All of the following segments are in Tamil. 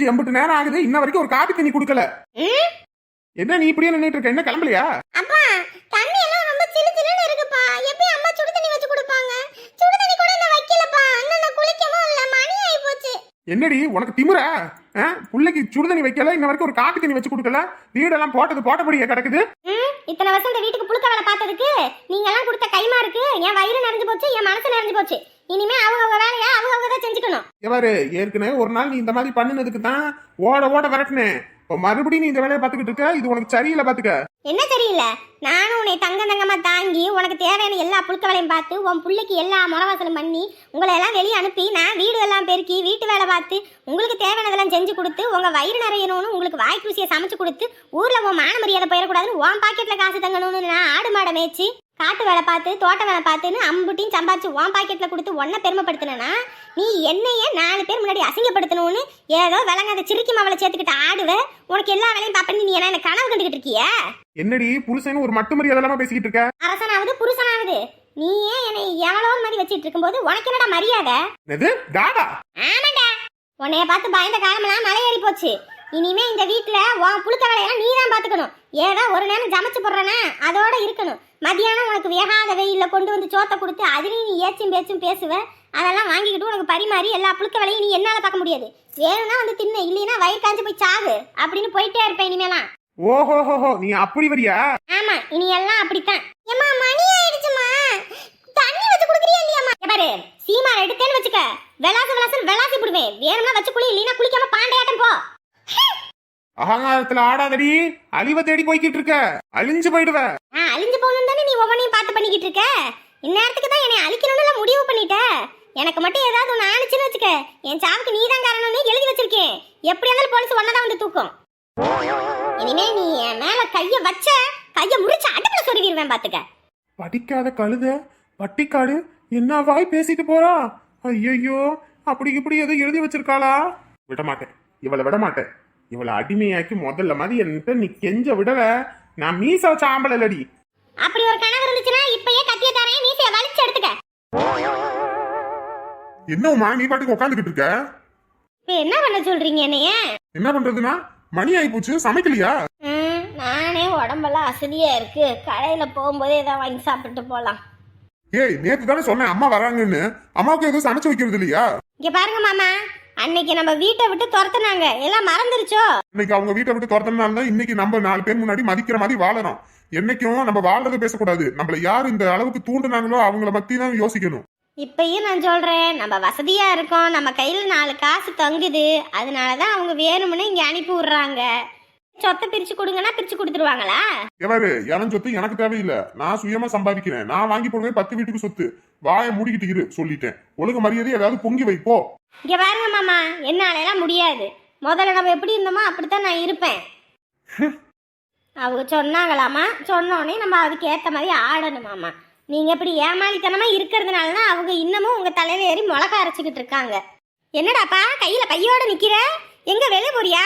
செஞ்சு எம்பிட்டு நேரம் ஆகுது இன்ன வரைக்கும் ஒரு காபி தண்ணி கொடுக்கல? என்ன நீ இப்படியே நின்னுட்டு இருக்க? என்ன கிளம்பலையா? அப்பா தண்ணி எல்லாம் ரொம்ப சிலு சிலுன்னு இருக்குப்பா. எப்படி அம்மா சுடு தண்ணி வச்சு கொடுப்பாங்க. சுடு தண்ணி கூட நான் வைக்கலப்பா. இன்னும் நான் குளிக்கவும் இல்ல மணி ஆயி போச்சு என்னடி உனக்கு திமிரா ஆ? புள்ளைக்கு சுடுதண்ணி வைக்கல இன்ன வரைக்கும் ஒரு காபி தண்ணி வச்சு கொடுக்கல. வீடெல்லாம் போட்டது போட்டபடியே கிடக்குது. இத்தனை வருஷம் இந்த வீட்டுக்கு புழுக்க வேலை பார்த்ததுக்கு நீங்க எல்லாம் கொடுத்த கைமா இருக்கு என் வயிறு நிறைஞ்சு போச்சு என் மனசு நிறைஞ்சு போச்சு. இனிமே அவங்க அவங்க வேலையை அவங்க அவங்க தான் செஞ்சுக்கணும். எவாரு ஏற்கனவே ஒரு நாள் நீ இந்த மாதிரி பண்ணுனதுக்கு தான் ஓட ஓட விரட்டினேன். இப்போ மறுபடியும் நீ இந்த வேலையை பார்த்துக்கிட்டு இருக்க? இது உனக்கு சரியில்லை பார்த்துக்க. என்ன தெரியல? நானும் உன்னை தங்க தங்கமாக தாங்கி உனக்கு தேவையான எல்லா புழுக்க வேலையும் பார்த்து உன் பிள்ளைக்கு எல்லா முறவாசலும் பண்ணி உங்களை எல்லாம் வெளியே அனுப்பி நான் வீடு எல்லாம் பெருக்கி வீட்டு வேலை பார்த்து உங்களுக்கு தேவையானதெல்லாம் செஞ்சு கொடுத்து உங்கள் வயிறு நிறையணும்னு உங்களுக்கு வாய்க்கு சமைச்சு கொடுத்து ஊரில் உன் மான மரியாதை போயிடக்கூடாதுன்னு உன் பாக்கெட்டில் காசு தங்கணும்னு நான் ஆடு மாடை மேய்ச்சி காட்டு வேலை பார்த்து தோட்ட வேலை பார்த்துன்னு அம்புட்டியும் சம்பாதிச்சு உன் பாக்கெட்டில் கொடுத்து ஒன்றை பெருமைப்படுத்தினா நீ என்னையே நாலு பேர் முன்னாடி அசிங்கப்படுத்தணும்னு ஏதோ விளங்காத சிறுக்கி மாவளை சேர்த்துக்கிட்டு ஆடுவ உனக்கு எல்லா வேலையும் பார்ப்பேன்னு நீ என்ன கனவு கண்டுக்கிட்டு இருக்கிய? என்னடி புருஷன் ஒரு மட்டு மரியாதை இல்லாம பேசிக்கிட்டு இருக்க? அரசனாவது புருஷனாவது. நீ ஏன் என்னை எவ்வளோ மாதிரி வச்சிட்டு இருக்கும்போது உனக்கு என்னடா மரியாதை? எது டாடா? ஆமாடா உன்னைய பார்த்து பயந்த காலமெல்லாம் மலை ஏறி போச்சு. இனிமே இந்த வீட்ல உன் புழுக்க வேலையெல்லாம் நீ தான் பாத்துக்கணும் ஏதோ ஒரு நேரம் சமைச்சு போடுறனா அதோட இருக்கணும். மதியானம் உனக்கு வேகாத வெயில்ல கொண்டு வந்து சோத்தை கொடுத்து அதுலயும் நீ ஏச்சும் பேச்சும் பேசுவ. அதெல்லாம் வாங்கிக்கிட்டு உனக்கு பரிமாறி எல்லா புழுக்க வேலையும் நீ என்னால பார்க்க முடியாது. வேணும்னா வந்து தின்னு இல்லைன்னா வயிறு காஞ்சு போய் சாகு அப்படின்னு போயிட்டே இருப்பேன் இனிமேலாம். ஓஹோஹோஹோ நீ அப்படி வரியா? ஆமா இனி எல்லாம் அப்படித்தான். ஏம்மா மணி ஆயிடுச்சுமா தண்ணி வச்சு குடுக்குறியா இல்லையாம்மா? இங்க பாரு சீமா எடுத்தேன்னு வச்சுக்க. விளாசு விளாசு விளாசி போடுவேன் வேணும்னா வச்சு குளி இல்லைன்னா குளிக்காம பாண்டையாட்டம் போ. அகங்காரத்துல ஆடாதடி. அழிவை தேடி போய்கிட்டு இருக்க. அழிஞ்சு போயிடுவ. அழிஞ்சு போகணும் தானே நீ ஒவ்வொன்றையும் பார்த்து பண்ணிக்கிட்டு இருக்க? இந்நேரத்துக்கு தான் என்னை அழிக்கணும்னு முடிவு பண்ணிட்ட. எனக்கு மட்டும் ஏதாவது ஒன்று ஆணுச்சுன்னு வச்சுக்க. என் சாவுக்கு நீ தான் காரணம்னு எழுதி வச்சிருக்கேன். எப்படி இருந்தாலும் போலீஸ் ஒன்னதான் வந்து தூக்கும். இனிமே நீ என் மேல கைய வச்ச கைய முறிச்சு அடுப்புல சொருவிடுவேன் பாத்துக்க. படிக்காத கழுத பட்டிக்காடு என்ன வாய் பேசிட்டு போறா? ஐயோ அப்படி இப்படி எதோ எழுதி வச்சிருக்காளா? விட மாட்டேன் இவளை விட மாட்டேன் இவளை அடிமையாக்கி முதல்ல மாதிரி என்கிட்ட நீ கெஞ்ச விடல. நான் மீச வச்ச ஆம்பளை இல்லடி அப்படி ஒரு கனவு இருந்துச்சுன்னா இப்பயே கத்திய தரேன் மீசைய வலிச்சு எடுத்துக்க. என்னம்மா நீ பாட்டுக்கு உட்காந்துக்கிட்டு இருக்க? என்ன பண்ண சொல்றீங்க என்னைய? என்ன பண்றதுன்னா? மணி ஆகி போச்சு சமைக்கலையா? நானே உடம்பெல்லாம் அசதியா இருக்கு. கடையில போகும்போதே ஏதாவது வாங்கி சாப்பிட்டு போலாம். ஏய் நேத்து தானே சொன்னேன் அம்மா வராங்கன்னு. அம்மாவுக்கு எதுவும் சமைச்சு வைக்கிறது இல்லையா? இங்க பாருங்க மாமா அன்னைக்கு நம்ம வீட்டை விட்டு துரத்துனாங்க. எல்லாம் மறந்துருச்சோ? இன்னைக்கு அவங்க வீட்டை விட்டு துரத்தினால தான் இன்னைக்கு நம்ம நாலு பேர் முன்னாடி மதிக்கிற மாதிரி வாழறோம். என்னைக்கும் நம்ம வாழ்றதை பேசக்கூடாது. நம்மள யார் இந்த அளவுக்கு தூண்டுனாங்களோ அவங்கள பத்தி தான் யோசிக்கணும். இப்பயும் நான் சொல்றேன் நம்ம வசதியா இருக்கோம் நம்ம கையில நாலு காசு தங்குது அதனாலதான் அவங்க வேணும்னு இங்க அனுப்பி விடுறாங்க. சொத்தை பிரிச்சு கொடுங்கன்னா பிரிச்சு கொடுத்துருவாங்களா? எவரு எவன் சொத்து எனக்கு தேவையில்லை. நான் சுயமா சம்பாதிக்கிறேன். நான் வாங்கி போடுவேன் பத்து வீட்டுக்கு சொத்து. வாயை மூடிக்கிட்டு இரு சொல்லிட்டேன். ஒழுங்கு மரியாதை ஏதாவது பொங்கி வைப்போ இங்க பாருங்க மாமா என்னால எல்லாம் முடியாது. முதல்ல நம்ம எப்படி இருந்தோமோ அப்படித்தான் நான் இருப்பேன். அவங்க சொன்னாங்களாமா? சொன்னோடனே நம்ம அதுக்கு ஏத்த மாதிரி ஆடணுமாமா நீங்க இப்படி ஏமாளித்தனமா இருக்கிறதுனால தான் அவங்க இன்னமும் உங்க தலையில ஏறி மிளகா அரைச்சிக்கிட்டு இருக்காங்க. என்னடாப்பா கையில பையோட நிக்கிற? எங்க வெளிய போறியா?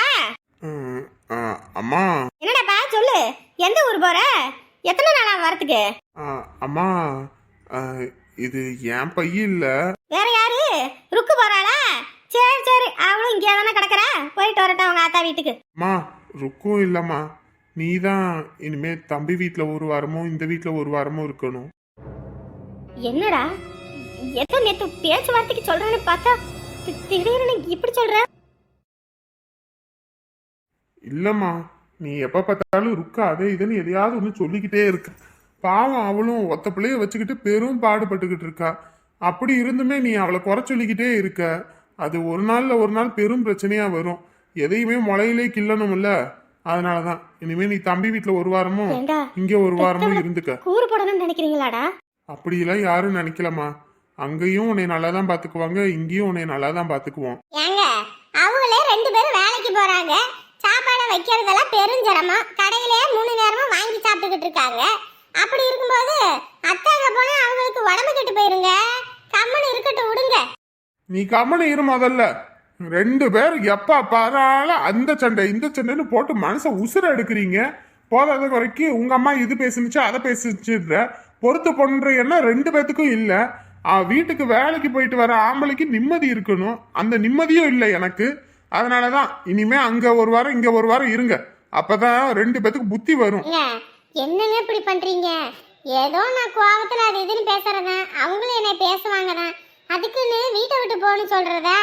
அம்மா. என்னடாப்பா சொல்லு. எந்த ஊர் போற? எத்தனை நாளா வரதுக்கு ஆ, அம்மா இது என் பையன் இல்ல. வேற யாரு? ருக்கு போறாளா? சரி சரி. அவளும் இங்கே தானே கிடக்குறா? போயிட்டு வரட்டும் அவங்க ஆத்தா வீட்டுக்கு. அம்மா ருக்கும் இல்லம்மா. நீ தான் இனிமே தம்பி வீட்ல ஒரு வாரமும் இந்த வீட்ல ஒரு வாரமும் இருக்கணும். என்னடா? எதோ நேத்து பேச்சுவார்த்தைக்கு சொல்றேன்னு பார்த்தா திடீர்னு இப்படி சொல்ற? இல்லம்மா நீ எப்ப பார்த்தாலும் ருக்கா அதே இதுன்னு எதையாவது ஒன்று சொல்லிக்கிட்டே இருக்க. பாவம் அவளும் ஒத்த பிள்ளைய வச்சுக்கிட்டு பெரும் பாடுபட்டுக்கிட்டு இருக்கா. அப்படி இருந்துமே நீ அவளை குறை சொல்லிக்கிட்டே இருக்க. அது ஒரு நாள்ல ஒரு நாள் பெரும் பிரச்சனையா வரும். எதையுமே முளையிலே கிள்ளணும்ல. அதனாலதான் இனிமே நீ தம்பி வீட்ல ஒரு வாரமும் இங்க ஒரு வாரமும் இருந்துக்க. கூறு போடணும்னு நினைக்கிறீங்களாடா? அப்படியெல்லாம் யாரும் நினைக்கலம்மா. அங்கேயும் உன்னை நல்லா தான் பாத்துக்குவாங்க இங்கேயும் உன்னை நல்லா தான் பாத்துக்குவோம் ஏங்க அவங்களே ரெண்டு பேரும் வேலைக்கு போறாங்க. சாப்பாடை வைக்கிறதெல்லாம் பெருஞ்சிரமம் கடையிலே மூணு நேரமும் வாங்கி சாப்பிட்டுக்கிட்டு இருக்காங்க. அப்படி இருக்கும்போது அத்தாங்க போனா அவங்களுக்கு உடம்பு கெட்டு போயிருங்க. கம்முன்னு இருக்கட்டும் விடுங்க. நீ கம்மனு இரு முதல்ல. ரெண்டு பேர் எப்ப பாராலும் அந்த சண்டை இந்த சண்டைன்னு போட்டு மனசை உசுர எடுக்கிறீங்க. போதாத குறைக்கு உங்க அம்மா இது பேசுனுச்சு அதை பேசுச்சுன்ற பொறுத்து பண்ற எண்ணம் ரெண்டு பேத்துக்கும் இல்ல. வீட்டுக்கு வேலைக்கு போயிட்டு வர ஆம்பளைக்கு நிம்மதி இருக்கணும். அந்த நிம்மதியும் இல்லை எனக்கு. அதனாலதான் இனிமே அங்க ஒரு வாரம் இங்க ஒரு வாரம் இருங்க. அப்பதான் ரெண்டு பேத்துக்கு புத்தி வரும். என்னங்க இப்படி பண்றீங்க? ஏதோ நான் கோவத்துல அது இதுன்னு பேசுறதேன் அவங்களும் என்னை பேசுவாங்க தான் அதுக்குன்னு வீட்டை விட்டு போகணும்னு சொல்றதா?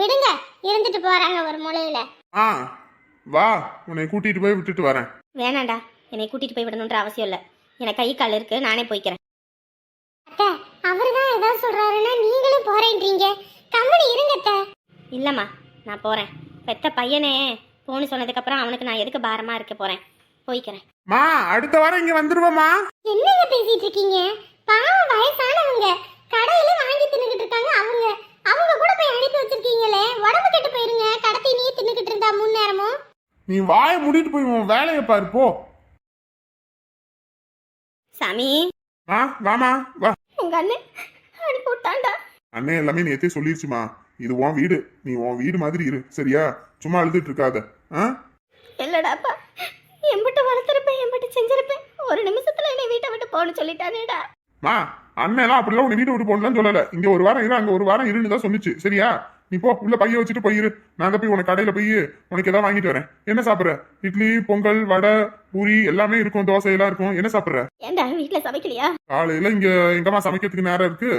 விடுங்க இருந்துட்டு போறாங்க ஒரு மூலையில. ஆ வா. உன்னை கூட்டிட்டு போய் விட்டுட்டு வரேன். வேணாண்டா. என்னை கூட்டிட்டு போய் விடணுன்ற அவசியம் இல்லை. எனக்கு கை கால் இருக்கு நானே போய்க்கிறேன். அத்தை அவர் தான் ஏதாவது சொல்றாருன்னா நீங்களும் போறேன்றீங்க. கம்பெனி இருங்க அத்தை. இல்லம்மா நான் போறேன். பெத்த பையனே போன்னு சொன்னதுக்கு அப்புறம் அவனுக்கு நான் எதுக்கு பாரமா இருக்க போறேன்? போய்க்கிறேன். மா அடுத்த வாரம் இங்க வந்துருவமா என்னங்க பேசிட்டு இருக்கீங்க? பாவம் வயசானவங்க. கடையில வாங்கி தின்னுகிட்டு இருக்காங்க அவங்க. அவங்க கூட போய் அனுப்பி வச்சிருக்கீங்களே. உடம்பு கெட்டு போயிருங்க. கடத்தி நீ தின்னுகிட்டு இருந்தா முன் நேரமும். நீ வாயை மூடிட்டு போய் உன் வேலையை பாரு போ. சாமி. வா வாமா வா. உங்க அண்ணன் அனுப்பி விட்டாண்டா அண்ணன் எல்லாமே நேத்தே சொல்லிருச்சுமா. இது உன் வீடு. நீ உன் வீடு மாதிரி இரு. சரியா? சும்மா அழுதுட்டு இருக்காத. ஆ? இல்லடாப்பா. எம்பிட்டு வளர்த்துருப்பேன் எம்பிட்டு செஞ்சிருப்பேன். ஒரு நிமிஷத்துல என்னை வீட்டை விட்டு போன்னு சொல்லிட்டானேடா. மா அண்ணெல்லாம் அப்படிலாம் உன்னை வீட்டை விட்டு போகணும்லாம் சொல்லல. இங்க ஒரு வாரம் இரு அங்க ஒரு வாரம் இருன்னு தான் சொன்னுச்சு. சரியா? நீ போ உள்ள பைய வச்சுட்டு போயிரு. தான் போய் உனக்கு கடையில போய் உனக்கு ஏதாவது வாங்கிட்டு வரேன். என்ன சாப்பிடுற? இட்லி பொங்கல் வடை பூரி எல்லாமே இருக்கும் தோசை எல்லாம் இருக்கும். என்ன சாப்பிடுற? ஏன்டா வீட்டுல சமைக்கலையா? காலையில இங்க எங்கம்மா சமைக்கிறதுக்கு நேரம் இருக்கு.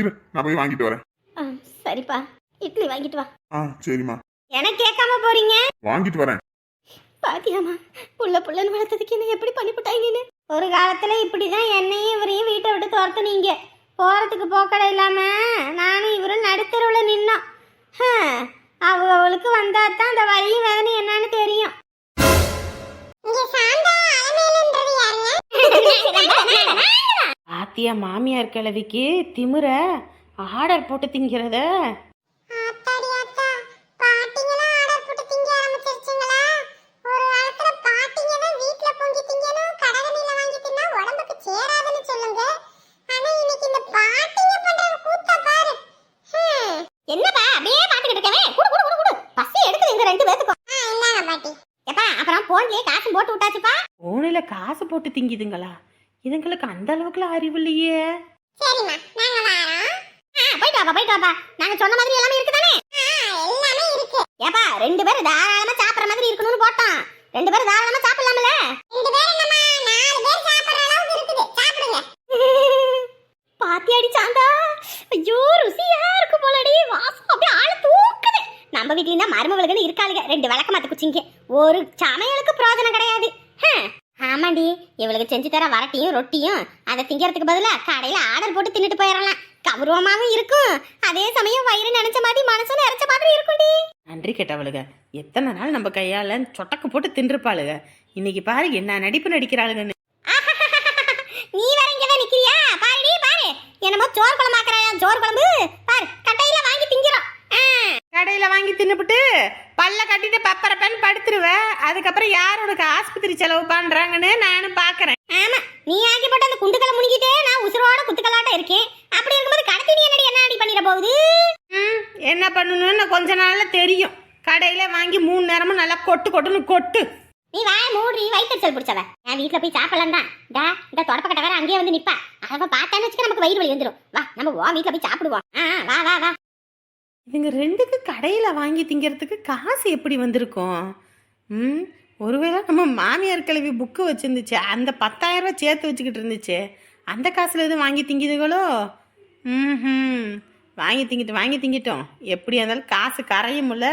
இரு நான் போய் வாங்கிட்டு வரேன். சரிப்பா. இட்லி வாங்கிட்டு வா. ஆ சரிம்மா. எனக்கு கேட்காம போறீங்க? வாங்கிட்டு வரேன். பாத்தியாமா புள்ள புள்ளன்னு வளர்த்ததுக்கு என்ன எப்படி பண்ணிவிட்டாங்கன்னு ஒரு காலத்துல இப்படிதான் என்னையும் இவரையும் வீட்டை விட்டு துரத்துனீங்க. போறதுக்கு போக்கடை இல்லாம நானும் இவரும் நடுத்தருவில் நின்னோம். ஹம், அவங்களுக்கு வந்தா தான் அந்த வழியும் வேதனை என்னன்னு தெரியும். ஆத்தியா மாமியார் கிழவிக்கு திமிர ஆர்டர் போட்டு திங்கிறத அப்புறம் போன்லயே காசு போட்டு விட்டாச்சுப்பா. போனில் காசு போட்டு திங்கிதுங்களா? இதுங்களுக்கு அந்த அளவுக்குலாம் அறிவு இல்லையே. சரிம்மா நாங்க வரோம். போயிட்டு வாப்பா போயிட்டு வாப்பா. நாங்க சொன்ன மாதிரி எல்லாமே இருக்கு தானே எல்லாமே இருக்கு. ஏப்பா ரெண்டு பேரும் தாராளமா சாப்பிடுற மாதிரி இருக்கணும்னு போட்டோம். ரெண்டு பேரும் தாராளமா சாப்பிடலாம்ல? ரெண்டு பேரும் என்னம்மா நாலு பேர் சாப்பிடுற அளவுக்கு இருக்குது. சாப்பிடுங்க. பாத்தியாடி சாந்தா ஐயோ ருசியா இருக்கு போலடி. வாசம் அப்படியே ஆள தூக்குது. நம்ம வீட்ல இருந்தா மருமவளுக்குன்னு இருக்காளுங்க ரெண்டு விளக்க மாத்து குச்சிங்க. ஒரு சமையலுக்கு பிரயோஜனம் கிடையாது. ஆமாண்டி இவளுக்கு செஞ்சு தர வரட்டியும் ரொட்டியும் அதை திங்கிறதுக்கு பதிலா கடையில ஆர்டர் போட்டு தின்னுட்டு போயிடலாம் கௌரவமாவும் இருக்கும். அதே சமயம் வயிறு நினைச்ச மாதிரி மனசும் நிறைச்ச மாதிரி இருக்கும்டி. நன்றி கெட்டவளுக. எத்தனை நாள் நம்ம கையால சொட்டக்கு போட்டு தின்றுப்பாளுக. இன்னைக்கு பாரு என்ன நடிப்பு நடிக்கிறாளுங்கன்னு நீ வேற இங்கதான் நிக்கிறியா? பாருடி பாரு. என்னமோ சோறு குழம்பாக்குறாயா சோறு குழம்பு? பாரு கட்டையில வாங்கி திங்கிறோம். கடையில வாங்கி தின்னுபிட்டு பல்ல கட்டிட்டு பப்பரப்பன்னு படுத்துருவ. அதுக்கப்புறம் யார் உனக்கு ஆஸ்பத்திரி செலவு பண்றாங்கன்னு நானும் பாக்குறேன். ஆமா நீ ஆக்கி போட்ட அந்த குண்டுகளை முனிக்கிட்டே நான் உசுரோட குத்துக்கலாட்ட இருக்கேன். அப்படி இருக்கும்போது கடத்தி நீ என்னடி என்ன அடி பண்ணிட போகுது? என்ன பண்ணணும்னு கொஞ்ச நாள்ல தெரியும். கடையில வாங்கி மூணு நேரமும் நல்லா கொட்டு கொட்டுன்னு கொட்டு. நீ வாய மூடி வயிற்றுச்சல் பிடிச்சவ. நான் வீட்ல போய் சாப்பிடலாம் தான் டா இந்த தொடப்பக்கட்ட வேற அங்கேயே வந்து நிப்பா. அவ பார்த்தான்னு வச்சுக்க நமக்கு வயிறு வலி வந்துடும் வா நம்ம வா வீட்ல போய் சாப்பிடுவோம். ஆ, வா வா வா. இதுங்க ரெண்டுக்கு கடையில் வாங்கி திங்கிறதுக்கு காசு எப்படி வந்திருக்கும்? ம் ஒருவேளை நம்ம மாமியார் கிளவி புக்கு வச்சுருந்துச்சு அந்த பத்தாயிரம் சேர்த்து வச்சுக்கிட்டு இருந்துச்சு அந்த காசில் எதுவும் வாங்கி திங்கிதுகளோ? ம் வாங்கி திங்கிட்டு வாங்கி திங்கிட்டோம். எப்படி இருந்தாலும் காசு கரையும்ல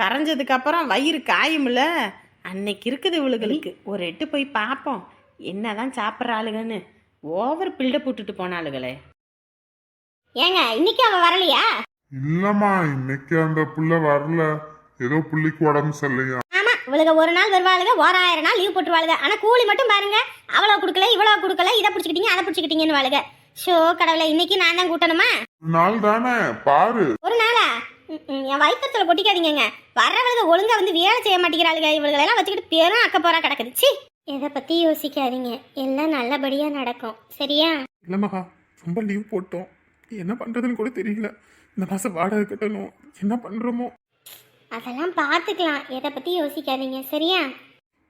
கரைஞ்சதுக்கப்புறம் வயிறு காயும்ல அன்னைக்கு இருக்குது இவளுகளுக்கு. ஒரு எட்டு போய் பார்ப்போம் என்னதான் சாப்பிட்ற ஆளுகன்னு. ஓவர் பில்டப் போட்டுட்டு போனாளுகளே ஏங்க இன்னைக்கு அவள் வரலையா? இல்லம்மா இன்னைக்கு அந்த புள்ள வரல. ஏதோ புள்ளிக்கு உடம்பு சரியில்லையா? ஆமா இவளுக ஒரு நாள் வருவாளுங்க ஓராயிரம் நாள் லீவ் போட்டுருவாளுங்க ஆனா கூலி மட்டும் பாருங்க. அவ்வளவு கொடுக்கல இவ்வளவு கொடுக்கல இதை பிடிச்சிக்கிட்டீங்க அதை பிடிச்சிக்கிட்டீங்கன்னு வாளுங்க ஷோ கடவுளை இன்னைக்கு நான் தான் கூட்டணுமா? ஒரு நாள் தானே பாரு. ஒரு நாளா? என் வயிற்றுல கொட்டிக்காதீங்க வர்றவளுக ஒழுங்கா வந்து வேலை செய்ய மாட்டேங்கிறாளுங்க எல்லாம் வச்சுக்கிட்டு பெரும் அக்க போறா கிடக்குது. சி இதை பத்தி யோசிக்காதீங்க. எல்லாம் நல்லபடியா நடக்கும். சரியா? இல்ல மகா ரொம்ப லீவ் போட்டோம். என்ன பண்றதுன்னு கூட தெரியல. இந்த மாசம் வாடகை கட்டணும். என்ன பண்றோமோ? அதெல்லாம் பார்த்துக்கலாம் எதை பத்தி யோசிக்காதீங்க. சரியா?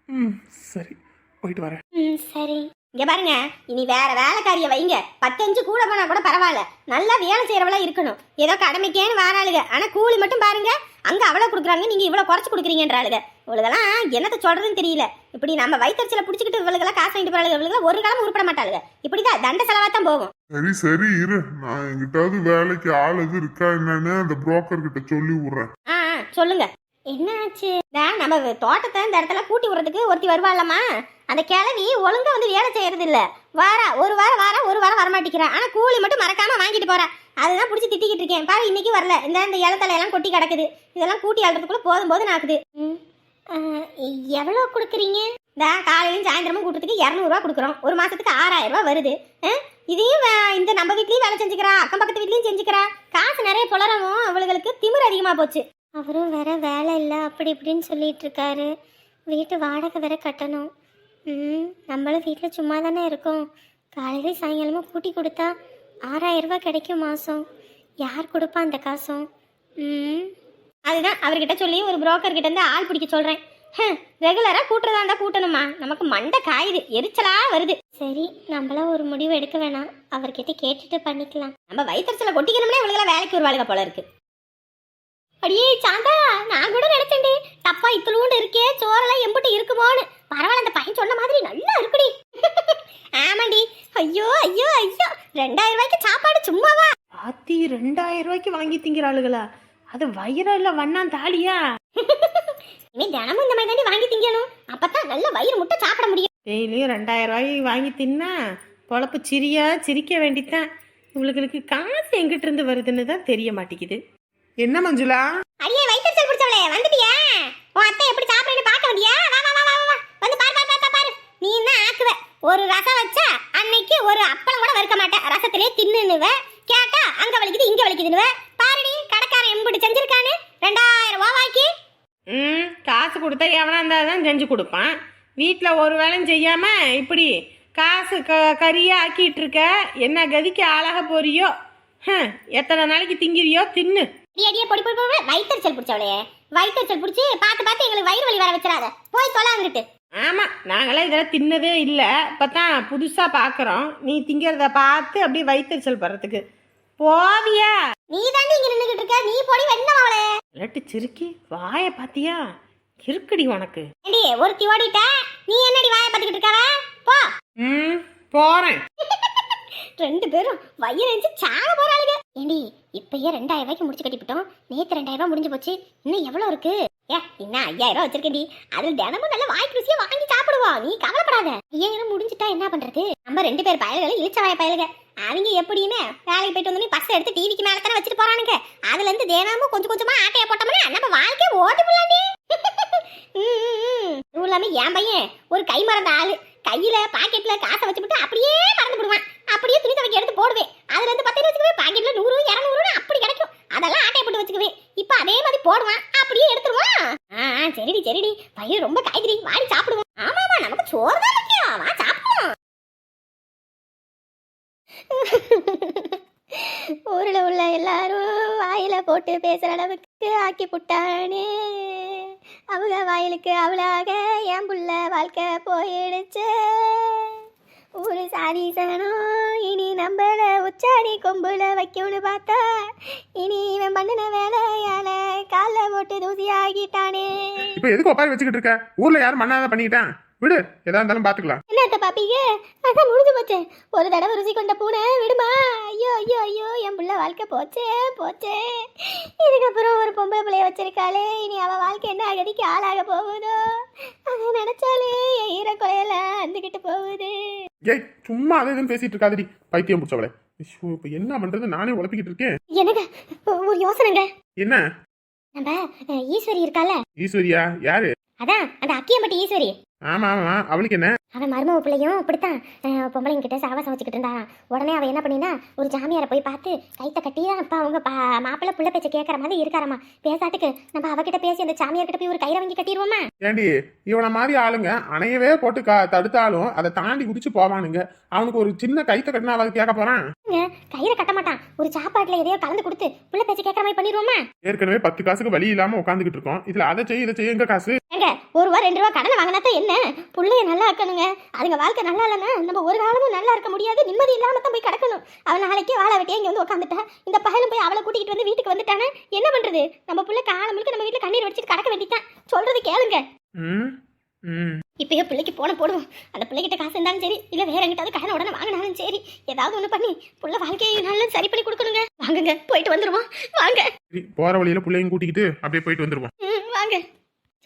ம் சரி. போயிட்டு வரேன். ம் சரி. இங்க பாருங்க இனி வேற வேலைக்காரிய வைங்க. பத்தஞ்சு கூட போனா கூட பரவாயில்ல. நல்லா வேலை செய்யறவளா இருக்கணும். ஏதோ கடமைக்கேன்னு வாராளுங்க ஆனா கூலி மட்டும் பாருங்க அங்க அவ்வளவு கொடுக்குறாங்க நீங்க இவ்வளவு குறைச்சு கொடுக்குறீங்கன்றாளுங்க இவளுகெல்லாம் என்னத்த சொல்றதுன்னு தெரியல. இப்படி நம்ம வயிற்றுச்சல பிடிச்சிக்கிட்டு இவளுகெல்லாம் காசு வாங்கிட்டு போறாளுங்க இவளுகெல்லாம் ஒரு காலம் உருப்பட மாட்டாளுங்க இப்படிதான் தண்ட செலவா தான் போகும். சரி சரி இரு. நான் எங்கிட்டாவது வேலைக்கு ஆள் எது இருக்கா என்னன்னு அந்த புரோக்கர் கிட்ட சொல்லி விடுறேன். ஆ, சொல்லுங்க. என்ன ஆச்சு நம்ம தோட்டத்தை இந்த இடத்துல கூட்டி விடுறதுக்கு ஒருத்தி வருவாள்லம்மா அந்த கிழவி ஒழுங்கா வந்து வேலை செய்யறது இல்ல வாரா ஒரு வாரம் வாரா ஒரு வாரம் வரமாட்டேங்கிறா. ஆனா கூலி மட்டும் மறக்காம வாங்கிட்டு போறா. அதுதான் பிடிச்சி திட்டிக்கிட்டு இருக்கேன். பாரு இன்னைக்கு வரல. இந்த இந்த இலத்தலை எல்லாம் கொட்டி கிடக்குது. இதெல்லாம் கூட்டி அழுறதுக்குள்ள போதும் போது நாக்குது எவ்வளோ கொடுக்குறீங்க? இந்த காலையிலும் சாயந்தரமும் கூட்டுறதுக்கு இரநூறுவா கொடுக்குறோம். ஒரு மாசத்துக்கு ஆறாயிரம் ரூபாய் வருது. இதையும் இந்த நம்ம வீட்லயும் வேலை செஞ்சுக்கிறா அக்கம் பக்கத்து வீட்லயும் செஞ்சுக்கிறா. காசு நிறைய புலரவும் அவளுகளுக்கு திமிர் அதிகமா போச்சு. அவரும் வேற வேலை இல்லை அப்படி இப்படின்னு சொல்லிட்டு இருக்காரு. வீட்டு வாடகை வேற கட்டணும். ம் நம்மளும் வீட்டில் சும்மா தானே இருக்கோம். காலையில சாயங்காலமாக கூட்டி கொடுத்தா ஆறாயிரம் ரூபாய் கிடைக்கும் மாதம் யார் கொடுப்பா அந்த காசும்? ம். அதுதான் அவர்கிட்ட சொல்லி ஒரு புரோக்கர் கிட்ட இருந்து ஆள் பிடிக்க சொல்கிறேன் ரெகுலராக கூட்டுறதா இருந்தால் கூட்டணுமா? நமக்கு மண்டை காயுது எரிச்சலா வருது. சரி நம்மள ஒரு முடிவு எடுக்க வேணாம். அவர்கிட்ட கேட்டுட்டு பண்ணிக்கலாம். நம்ம வயிற்றுச்சல கொட்டிக்கணும்னே இவளுக்கு வேலைக்கு ஒரு வாழ்க்கை போல இருக்கு. அடியே சாந்தா நான் கூட நினைச்சேன்டி. தப்பா இத்தலூண்டு இருக்கே சோறெல்லாம் எம்பிட்டு இருக்குமோன்னு. பரவாயில்ல அந்த பையன் சொன்ன மாதிரி நல்லா இருக்குடி. ஆமாண்டி. ஐயோ ஐயோ ஐயோ. ரெண்டாயிரம் ரூபாய்க்கு சாப்பாடு சும்மாவா? ஆத்தி ரெண்டாயிரம் ரூபாய்க்கு வாங்கி திங்கிறாளுகளா அது வயிறா இல்ல வண்ணான் தாலியா இனிமே தினமும் இந்த மாதிரி தாண்டி வாங்கி திங்கணும். அப்பதான் நல்ல வயிறு முட்டை சாப்பிட முடியும். டெய்லியும் ரெண்டாயிரம் ரூபாய்க்கு வாங்கி தின்னா பொழப்பு சிரியா சிரிக்க வேண்டித்தான். இவளுகளுக்கு காசு எங்கிட்ட இருந்து வருதுன்னு தான் தெரிய மாட்டேங்குது. என்ன மஞ்சுளா? அடியே வயிற்றுச்சல் பிடிச்சவளே வந்துட்டியா? உன் அத்தை எப்படி சாப்பிடுறேன்னு பார்க்க வந்தியா வா வா வா வா வா வந்து பாரு பாரு பாரு பாரு. நீ தான் ஆக்குவ. ஒரு ரசம் வச்சா அன்னைக்கு ஒரு அப்பளம் கூட வறுக்க மாட்டேன் ரசத்திலே தின்னுனுவ. கேட்டா அங்க வலிக்குது இங்க வலிக்குதுனுவ பாருடி கடைக்காரன் எம்பிட்டு செஞ்சிருக்கானு. ரெண்டாயிரம் ரூபாய்க்கு. ம் காசு கொடுத்தா எவனா இருந்தால் தான் செஞ்சு கொடுப்பான். வீட்டில் ஒரு வேலையும் செய்யாமல் இப்படி காசு க கறியாக ஆக்கிட்டு இருக்க. என்ன கதிக்கு ஆளாக போறியோ? எத்தனை நாளைக்கு திங்கிறியோ? தின்னு. அடி அடியே பொடி பொடி பொடி வயிற்றுச்சல் பிடிச்சவளே வயிற்றுச்சல் பிடிச்சி பார்த்து பார்த்து எங்களுக்கு வயிறு வலி வர வச்சிடாத. போய் தொலாங்கிட்டு ஆமாம் நாங்களாம் இதெல்லாம் தின்னதே இல்லை. இப்போ தான் புதுசாக பார்க்குறோம் நீ திங்கிறத பார்த்து அப்படியே வயிற்றுச்சல் படுறதுக்கு. போவியா? நீ தாண்டி இங்க நின்னுகிட்டு இருக்க. நீ பொடி வெண்ணம் அவளே. இல்லாட்டி சிரிக்கி வாயை பார்த்தியா? இருக்குடி உனக்கு. ஒருத்தி ஓடிட்ட? நீ என்னடி வாயை பார்த்துக்கிட்டு இருக்காவ? போ. ம் போகிறேன் ரெண்டு பேரும் வயிறு நினைச்சு சாக போறாளுங்க. ஏண்டி இப்பயே ரெண்டாயிரம் ரூபாய்க்கு முடிச்சு கட்டிவிட்டோம் நேத்து ரெண்டாயிரம் ரூபாய் முடிஞ்சு போச்சு. இன்னும் எவ்வளவு இருக்கு? ஏ இன்னும் ஐயாயிரம் ரூபாய் வச்சிருக்கேன்டி. அதுல தினமும் நல்ல வாய்க்கு ருசியா வாங்கி சாப்பிடுவோம் நீ கவலைப்படாத. ஐயாயிரம் முடிஞ்சுட்டா என்ன பண்றது? நம்ம ரெண்டு பேர் பயல்களை இழிச்ச வாய பயல்க. அவங்க எப்படியுமே வேலைக்கு போயிட்டு வந்து பஸ் எடுத்து டிவிக்கு மேல தானே வச்சுட்டு போறானுங்க. அதுல இருந்து தினமும் கொஞ்சம் கொஞ்சமா ஆட்டைய போட்டோம்னா நம்ம வாழ்க்கையை ஓட்டு போலாண்டி. இதுவும் இல்லாம என் பையன் ஒரு கை மறந்த ஆளு. கையில பாக்கெட்ல காசை வச்சுட்டு அப்படியே மறந்து விடுவான் அப்படியே துணி துவைக்க எடுத்து போடுவேன். அதுல இருந்து பத்து வச்சுக்குவேன் பாக்கெட்ல நூறு இரநூறுன்னு அப்படி கிடைக்கும். அதெல்லாம் ஆட்டையை போட்டு வச்சுக்குவேன் இப்ப அதே மாதிரி போடுவான். அப்படியே எடுத்துருவான். ஆ சரிடி சரிடி. பையன் ரொம்ப காய்கறி. வாடி சாப்பிடுவோம். ஆமா ஆமா நமக்கு சோறு தான் முக்கியம். வா சாப்பிடுவோம். ஊரில் உள்ள எல்லாரும் வாயில போட்டு பேசுற அளவுக்கு ஆக்கி புட்டானே. அவங்க வாயிலுக்கு அவளாக என் புள்ள வாழ்க்கை போயிடுச்சு. ஒரு சாதி சனம் இனி நம்மள உச்சாடி கொம்புல வைக்கணும்னு பார்த்தா இனி இவன் பண்ணின வேலையால கால போட்டு தூசி ஆகிட்டானே. இப்ப எதுக்கு ஒப்பாரி வச்சுக்கிட்டு இருக்க? ஊர்ல யாரும் மண்ணாத பண்ணிக்கிட்டான். விடு எதா இருந்தாலும் பாத்துக்கலாம். என்னத்த பாப்பீங்க? அதான் முடிஞ்சு போச்சு. ஒரு தடவை ருசி கொண்ட பூனை விடுமா? ஐயோ ஐயோ ஐயோ என் புள்ள வாழ்க்கை போச்சே போச்சே. இதுக்கப்புறம் ஒரு பொம்பளை பிள்ளைய வச்சிருக்காளே இனி அவ வாழ்க்கை என்ன அகதிக்கு ஆளாக போகுதோ? அதை நினைச்சாலே என் ஈரக்குலையில அந்துக்கிட்டு போகுது. ஏய் சும்மா அதை இதுன்னு பேசிட்டு இருக்காதடி. பைத்தியம் பிடிச்சவளே. ஐயோ, இப்ப என்ன பண்றது? நானே உழப்பிக்கிட்டு இருக்கேன். எனக்கு ஒரு யோசனைங்க. என்ன? நம்ம அஹ், ஈஸ்வரி இருக்கால ஈஸ்வரியா? யாரு? அதான் அந்த அக்கியம்பட்டி ஈஸ்வரி. ஆமா ஆமா. அவளுக்கு என்ன? அவன் மருமக பிள்ளையும் அப்படித்தான். பொம்பளைங்க கிட்ட சாவாசம் வச்சுக்கிட்டு இருந்தான் உடனே அவ என்ன பண்ணினா ஒரு ஜாமியாரை போய் பார்த்து கைத்த கட்டி அப்ப அவங்க பா- மாப்பிள்ளை புள்ள பேச்ச கேட்கற மாதிரி இருக்காரம்மா பேசாட்டுக்கு நம்ம அவகிட்ட பேசி அந்த சாமியார் கிட்ட போய் ஒரு கயிறை வாங்கி கட்டிடுவோமா? ஏண்டி இவனை மாதிரி ஆளுங்க அணையவே போட்டு கா தடுத்தாலும் அதை தாண்டி குதிச்சு போவானுங்க. அவனுக்கு ஒரு சின்ன கைத்த கட்டினா அவன் கேட்க போறான். கயிறை கட்ட மாட்டான். ஒரு சாப்பாட்டுல எதையோ கலந்து கொடுத்து புள்ள பேச்ச கேட்கற மாதிரி பண்ணிடுவோமா? ஏற்கனவே பத்து காசுக்கு வழி இல்லாம உட்காந்துக்கிட்டு இருக்கோம். இதுல அதை செய்ய இதை செய்ய எங்க காசு ஒரு ரூபா ரெண்டு ரூபா கடனை வாங்கினா என்ன? பிள்ளைய நல்லா இருக்கணுங்க அதுங்க வாழ்க்கை நல்லா இல்லைன்னா நம்ம ஒரு காலமும் நல்லா இருக்க முடியாது. நிம்மதி இல்லாம தான் போய் கிடக்கணும். அவன் நாளைக்கே வாழ வெட்டியே இங்கே வந்து உட்காந்துட்டா இந்த பகலும் போய் அவளை கூட்டிகிட்டு வந்து வீட்டுக்கு வந்துட்டானே? என்ன பண்றது? நம்ம பிள்ளை காலம் முழுக்க நம்ம வீட்டில் கண்ணீர் வடிச்சிட்டு கிடக்க வேண்டியதான் சொல்றது கேளுங்க. இப்பயே பிள்ளைக்கு போன போடுவோம். அந்த பிள்ளைகிட்ட காசு இருந்தாலும் சரி இல்ல வேற எங்கிட்டாவது கடனை உடனே வாங்கினாலும் சரி ஏதாவது ஒண்ணு பண்ணி புள்ள வாழ்க்கையை நல்லா சரி பண்ணி கொடுக்கணுங்க. வாங்குங்க போயிட்டு வந்துருவோம். வாங்க. போற வழியில பிள்ளையும் கூட்டிக்கிட்டு அப்படியே போயிட்டு வந்துருவோம். வாங்க.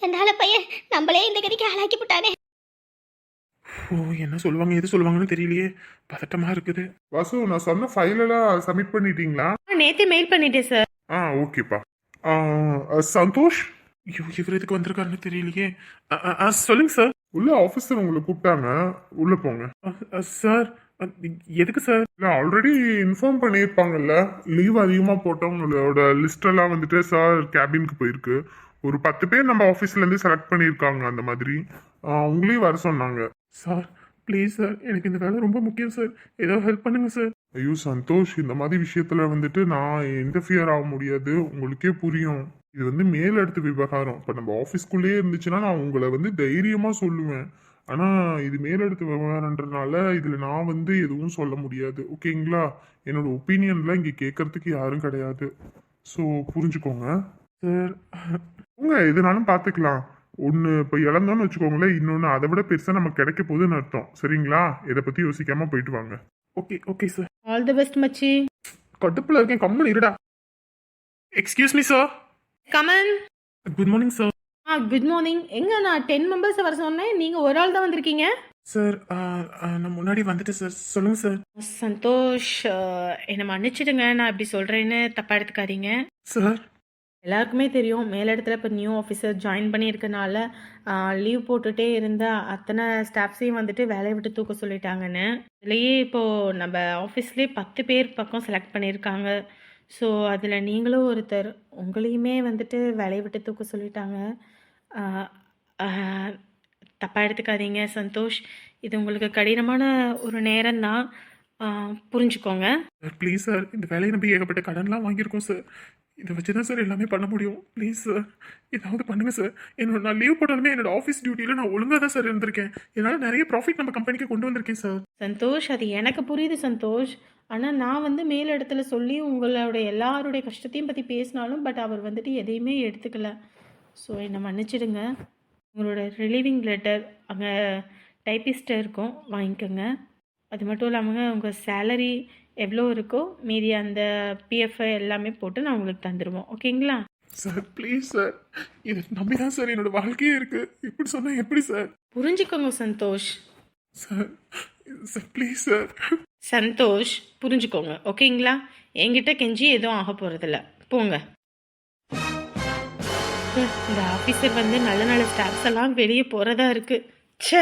சென்றால பையன் நம்மளே இந்த கதிக்கு ஆளாக்கி விட்டானே ஓ என்ன சொல்லுவாங்க எது சொல்லுவாங்கன்னு தெரியலையே. பதட்டமா இருக்குது. வாசு நான் சொன்ன ஃபைல் எல்லாம் சப்மிட் பண்ணிட்டீங்களா? நேற்று மெயில் பண்ணிட்டேன் சார் ஆ ஓகேப்பா சந்தோஷ்? ஐயோ இவர் எதுக்கு வந்திருக்காருன்னு தெரியலையே. சொல்லுங்க சார் உள்ள ஆஃபீஸர் உங்களை கூப்பிட்டாங்க. உள்ள போங்க. சார் எதுக்கு சார் இல்ல ஆல்ரெடி இன்ஃபார்ம் பண்ணியிருப்பாங்கல்ல. லீவ் அதிகமாக போட்டவங்களோட லிஸ்ட் எல்லாம் வந்துட்டு சார் கேபினுக்கு போயிருக்கு. ஒரு பத்து பேர் நம்ம ஆஃபீஸ்ல இருந்து செலக்ட் பண்ணியிருக்காங்க அந்த மாதிரி. உங்களையும் வர சொன்னாங்க. சார் ப்ளீஸ் சார் எனக்கு இந்த வேலை ரொம்ப முக்கியம் சார் ஏதோ ஹெல்ப் பண்ணுங்க சார் ஐயோ சந்தோஷ் இந்த மாதிரி விஷயத்துல வந்துட்டு நான் இன்டர்ஃபியர் ஆக முடியாது. உங்களுக்கே புரியும். இது வந்து மேலெடுத்து விவகாரம். இப்போ நம்ம ஆஃபீஸ்க்குள்ளேயே இருந்துச்சுன்னா நான் உங்களை வந்து தைரியமா சொல்லுவேன். ஆனா இது மேலெடுத்து விவகாரன்றனால இதுல நான் வந்து எதுவும் சொல்ல முடியாது. ஓகேங்களா என்னோட ஒப்பீனியன்லாம் இங்க கேட்கறதுக்கு யாரும் கிடையாது. ஸோ புரிஞ்சுக்கோங்க. சார் உங்க எதுனாலும் பார்த்துக்கலாம் ஒன்று இப்போ இழந்தோன்னு வச்சுக்கோங்களேன் இன்னொன்று அதை விட பெருசாக நமக்கு கிடைக்க போகுதுன்னு அர்த்தம். சரிங்களா? இதை பற்றி யோசிக்காம போயிட்டு வாங்க. Okay okay sir all the best மச்சி. கடுப்புல இருக்கேன் கம்மல் இருடா. Excuse me sir come on good morning sir ah good morning எங்க நான் டென் மெம்பர்ஸ் வர சொன்னேன் நீங்க ஒரு ஆள் தான் வந்திருக்கீங்க? சார் நான் முன்னாடி வந்துட்டேன் சார் சொல்லுங்க சார் சந்தோஷ் என்னை மன்னிச்சிடுங்க நான் இப்படி சொல்றேன்னு தப்பா எடுத்துக்காதீங்க. சார் எல்லாருக்குமே தெரியும். மேலிடத்துல இப்போ நியூ ஆஃபீஸர் ஜாயின் பண்ணியிருக்கனால லீவ் போட்டுகிட்டே இருந்த அத்தனை ஸ்டாஃப்ஸையும் வந்துட்டு வேலையை விட்டு தூக்க சொல்லிட்டாங்கன்னு. இதுலேயே இப்போது நம்ம ஆஃபீஸ்லேயே பத்து பேர் பக்கம் செலக்ட் பண்ணியிருக்காங்க. ஸோ அதில் நீங்களும் ஒருத்தர் உங்களையுமே வந்துட்டு வேலையை விட்டு தூக்க சொல்லிட்டாங்க. தப்பாக எடுத்துக்காதீங்க சந்தோஷ். இது உங்களுக்கு கடினமான ஒரு நேரம் தான். புரிஞ்சுக்கோங்க. ப்ளீஸ் சார் இந்த வேலையை நம்பி ஏகப்பட்ட கடன்லாம் வாங்கியிருக்கோம் சார் இதை வச்சு தான் சார் எல்லாமே பண்ண முடியும். ப்ளீஸ் சார் ஏதாவது பண்ணுங்கள் சார் என்னோட நான் லீவ் போட்டாலுமே என்னோட ஆஃபீஸ் டியூட்டியில் நான் ஒழுங்காக தான் சார் இருந்திருக்கேன். என்னால் நிறைய ப்ராஃபிட் நம்ம கம்பெனிக்கு கொண்டு வந்திருக்கேன் சார் சந்தோஷ் அது எனக்கு புரியுது சந்தோஷ். ஆனால் நான் வந்து மேல் இடத்துல சொல்லி உங்களோட எல்லாருடைய கஷ்டத்தையும் பற்றி பேசினாலும் பட் அவர் வந்துட்டு எதையுமே எடுத்துக்கல. ஸோ என்னை மன்னிச்சிடுங்க. உங்களோட ரிலீவிங் லெட்டர் அங்கே டைப்பிஸ்ட் இருக்கும் வாங்கிக்கோங்க. அது மட்டும் இல்லாமல் உங்கள் சேலரி எவ்வளோ இருக்கோ மீதி அந்த பிஎஃப்ஐ எல்லாமே போட்டு நான் உங்களுக்கு தந்துடுவோம் ஓகேங்களா? சார் ப்ளீஸ் சார் இதை நம்பி தான் சார் என்னோட வாழ்க்கையே இருக்குது இப்படி சொன்னால் எப்படி சார் புரிஞ்சுக்கோங்க Santosh. Sir sir please sir Santosh புரிஞ்சுக்கோங்க. ஓகேங்களா? என்கிட்ட கெஞ்சி எதுவும் ஆக போகிறதில்ல போங்க. இந்த ஆஃபீஸர் வந்து நல்ல நல்ல ஸ்டாஃப்ஸ் எல்லாம் வெளியே போகிறதா இருக்குது ச்சே!